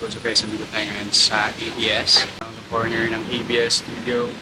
So guys, nandito tayo ngayon sa ABS, the corner ng ABS studio.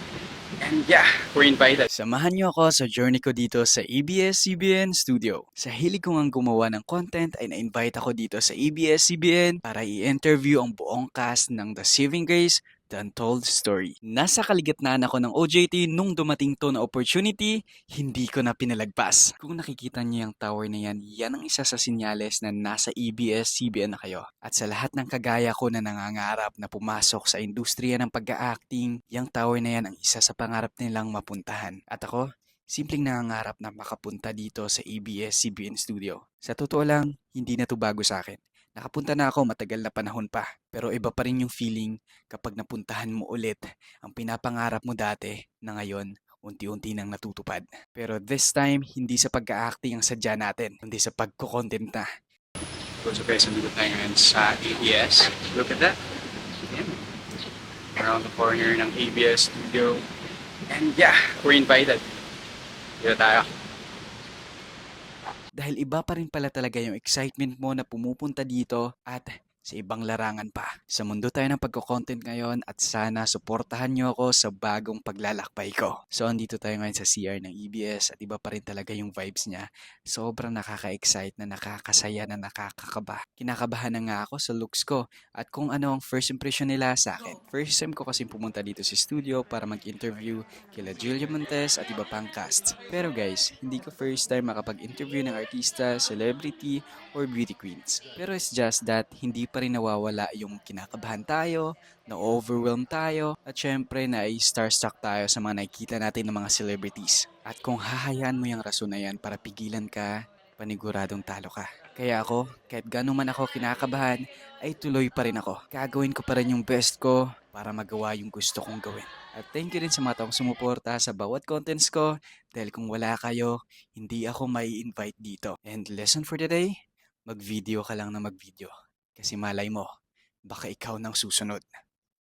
And yeah, we're invited. Samahan niyo ako sa journey ko dito sa ABS-CBN Studio. Sa hilig ko ngang gumawa ng content ay na-invite ako dito sa ABS-CBN para i-interview ang buong cast ng The Saving Grace The Untold Story. Nasa kaligitnaan ako ng OJT nung dumating to na opportunity, hindi ko na pinalagpas. Kung nakikita niyo yung tower na yan, yan ang isa sa sinyales na nasa E ABS-CBN na kayo. At sa lahat ng kagaya ko na nangangarap na pumasok sa industriya ng pag-acting, yung tower na yan ang isa sa pangarap nilang mapuntahan. At ako, simpleng nangangarap na makapunta dito sa ABS-CBN Studio. Sa totoo lang, hindi na to bago sa akin. Nakapunta na ako matagal na panahon pa. Pero iba pa rin yung feeling kapag napuntahan mo ulit ang pinapangarap mo dati na ngayon unti-unti nang natutupad. Pero this time, hindi sa pag-acting ang sadya natin, kundi sa pagko-content na. So guys, nandito tayo ngayon sa ABS. Look at that. Ayan. Around the corner ng ABS studio. And yeah, we're invited. Dito tayo. Dahil iba pa rin pala talaga yung excitement mo na pumupunta dito at sa ibang larangan pa. Sa mundo tayo ng pagko-content ngayon at sana suportahan nyo ako sa bagong paglalakbay ko. So andito tayo ngayon sa CR ng EBS at iba pa rin talaga yung vibes niya. Sobrang nakaka-excite na nakakasaya na nakakakaba. Kinakabahan na nga ako sa looks ko at kung ano ang first impression nila sa akin. First time ko kasi pumunta dito sa studio para mag-interview kila Julia Montes at iba pang cast. Pero guys, hindi ko first time makapag-interview ng artista, celebrity, or beauty queens. Pero it's just that hindi pa rin nawawala yung kinakabahan tayo, na-overwhelm tayo, at syempre na starstruck tayo sa mga nakikita natin ng mga celebrities. At kung hahayaan mo yung rason na yan para pigilan ka, paniguradong talo ka. Kaya ako, kahit gano'n man ako kinakabahan, ay tuloy pa rin ako. Gagawin ko pa rin yung best ko para magawa yung gusto kong gawin. At thank you rin sa mga taong sumuporta sa bawat contents ko dahil kung wala kayo, hindi ako may invite dito. And lesson for the day, mag-video ka lang na mag-video. Kasi malay mo, baka ikaw nang susunod.